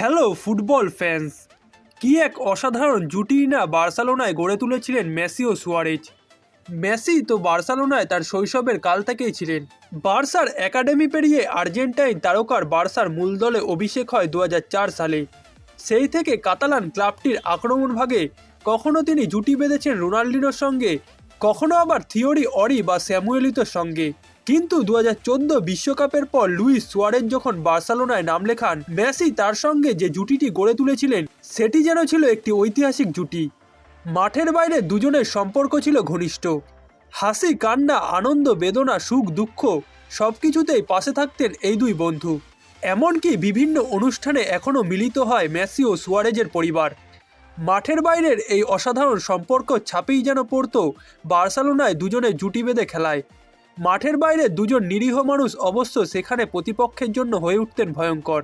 Hello football fans কি এক অসাধারণ জুটি না বার্সেলোনায় গড়ে তুলেছিলেন মেসি ও সুয়ারেজ। মেসি তো বার্সেলোনায় তার শৈশবের কাল থেকেই ছিলেন। বার্সার একাডেমি পেরিয়ে আর্জেন্টাইন তারকার বার্সার মূল দলে অভিষেক হয় দু হাজার চার সালে। সেই থেকে কাতালান ক্লাবটির আক্রমণ ভাগে কখনো তিনি জুটি বেঁধেছেন রোনাল্ডিনোর সঙ্গে, কখনো আবার থিওরি অরি বা স্যামুয়েলিতোর সঙ্গে। কিন্তু দু হাজার বিশ্বকাপের পর লুইস সুয়ারেজ যখন বার্সেলোনায় নাম লেখান, মেসি তার সঙ্গে যে জুটিটি গড়ে তুলেছিলেন, সেটি যেন ছিল একটি ঐতিহাসিক জুটি। মাঠের বাইরে দুজনের সম্পর্ক ছিল ঘনিষ্ঠ। হাসি, কান্না, আনন্দ, বেদনা, সুখ, দুঃখ সব কিছুতেই পাশে থাকতেন এই দুই বন্ধু। এমনকি বিভিন্ন অনুষ্ঠানে এখনও মিলিত হয় মেসি ও সুয়ারেজের পরিবার। মাঠের বাইরের এই অসাধারণ সম্পর্ক ছাপেই যেন পড়ত বার্সেলোনায় দুজনে জুটি বেঁধে খেলায়। মাঠের বাইরে দুজন নিরীহ মানুষ অবশ্য সেখানে প্রতিপক্ষের জন্য হয়ে উঠতেন ভয়ঙ্কর।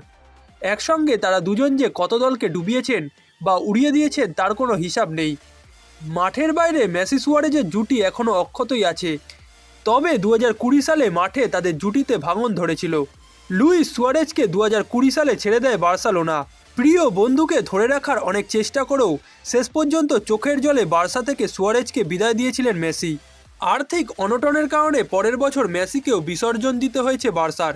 একসঙ্গে তারা দুজন যে কত দলকে ডুবিয়েছেন বা উড়িয়ে দিয়েছেন তার কোনো হিসাব নেই। মাঠের বাইরে মেসি সুয়ারেজের জুটি এখনও অক্ষতই আছে। তবে দু সালে মাঠে তাদের জুটিতে ভাঙন ধরেছিল। লুইস সুয়ারেজকে দু কুড়ি সালে ছেড়ে দেয় বার্সেলোনা। প্রিয় বন্ধুকে ধরে রাখার অনেক চেষ্টা করেও শেষ পর্যন্ত চোখের জলে বার্সা থেকে সুয়ারেজকে বিদায় দিয়েছিলেন মেসি। আর্থিক অনটনের কারণে পরের বছর মেসিকেও বিসর্জন দিতে হয়েছে বার্সার।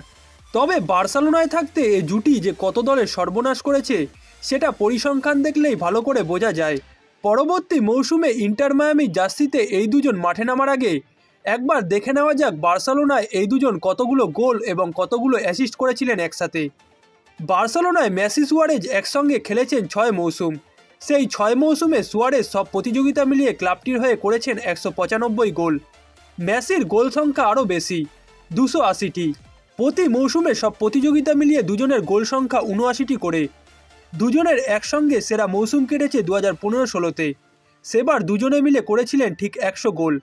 তবে বার্সেলোনায় থাকতে এ জুটি যে কত দলের সর্বনাশ করেছে, সেটা পরিসংখ্যান দেখলেই ভালো করে বোঝা যায়। পরবর্তী মৌসুমে ইন্টার মায়ামি জার্সিতে এই দুজন মাঠে নামার আগে একবার দেখে নেওয়া যাক বার্সেলোনায় এই দুজন কতগুলো গোল এবং কতগুলো অ্যাসিস্ট করেছিলেন একসাথে। বার্সেলোনায় মেসি সুয়ারেজ একসঙ্গে খেলেছেন ছয় মৌসুম। সেই ছয় মৌসুমে সুয়ারেজ সব প্রতিযোগিতা মিলিয়ে ক্লাবটির হয়ে করেছেন একশো পঁচানব্বই গোল। মেসির গোল সংখ্যা আরও বেশি, দুশো আশিটি। প্রতি মৌসুমে সব প্রতিযোগিতা মিলিয়ে দুজনের গোল সংখ্যা উনআশিটি করে। দুজনের একসঙ্গে সেরা মৌসুম কেটেছে দু হাজার পনেরো ষোলোতে। সেবার দুজনে মিলে করেছিলেন ঠিক একশো গোল,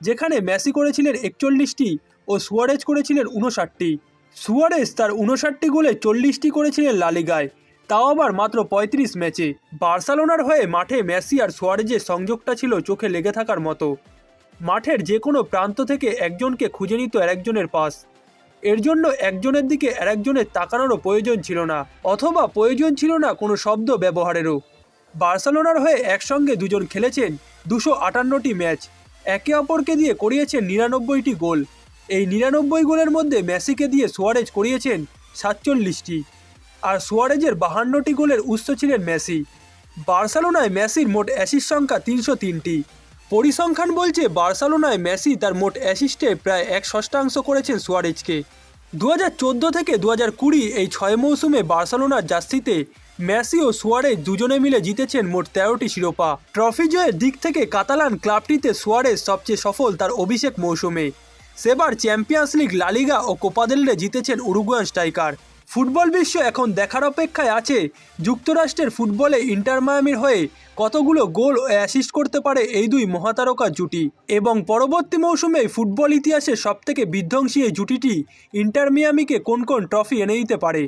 যেখানে মেসি করেছিলেন একচল্লিশটি ও সুয়ারেজ করেছিলেন উনষাটটি। সুয়ারেজ তার উনষাটটি গোলে চল্লিশটি করেছিলেন লালিগায় তাও আবার মাত্র পঁয়ত্রিশ ম্যাচে। বার্সেলোনার হয়ে মাঠে মেসি আর সোয়ারেজের সংযোগটা ছিল চোখে লেগে থাকার মতো। মাঠের যে কোনো প্রান্ত থেকে একজনকে খুঁজে নিত আরেকজনের পাস। এর জন্য একজনের দিকে আরেকজনের তাকানোরও প্রয়োজন ছিল না, অথবা প্রয়োজন ছিল না কোনো শব্দ ব্যবহারেরও। বার্সেলোনার হয়ে একসঙ্গে দুজন খেলেছেন দুশো আটান্নটি ম্যাচ, একে অপরকে দিয়ে করিয়েছেন নিরানব্বইটি গোল। এই নিরানব্বই গোলের মধ্যে মেসিকে দিয়ে সোয়ারেজ করিয়েছেন সাতচল্লিশটি। আর সোয়ারেজের বাহান্নটি গোলের উৎস ছিলেন মেসি। বার্সেলোনায় মেসির মোট অ্যাসিস্ট সংখ্যা তিনশো তিনটি। পরিসংখ্যান বলছে বার্সেলোনায় মেসি তার মোট অ্যাসিস্টে প্রায় এক ষষ্ঠাংশ করেছেন সুয়ারেজকে। দু হাজার চোদ্দ থেকে দু হাজার কুড়ি এই ছয় মৌসুমে বার্সেলোনার জার্সিতে মেসি ও সুয়ারেজ দুজনে মিলে জিতেছেন মোট তেরোটি শিরোপা। ট্রফি জয়ের দিক থেকে কাতালান ক্লাবটিতে সুয়ারেজ সবচেয়ে সফল তার অভিষেক মৌসুমে। সেবার চ্যাম্পিয়ন্স লিগ লালিগা ও কোপাদেলরে জিতেছেন উরুগুয়ান স্ট্রাইকার। ফুটবল বিশ্ব এখন দেখার অপেক্ষায় আছে। যুক্তরাষ্ট্রের ফুটবলে ইন্টার মায়ামির হয়ে কতগুলো গোল ও অ্যাসিস্ট করতে পারে এই দুই মহাতারকা জুটি। এবং পরবর্তী মৌসুমে ফুটবল ইতিহাসে সবথেকে বিধ্বংসী এই জুটিটি ইন্টার মিয়ামিকে কোন কোন ট্রফি এনে দিতে পারে?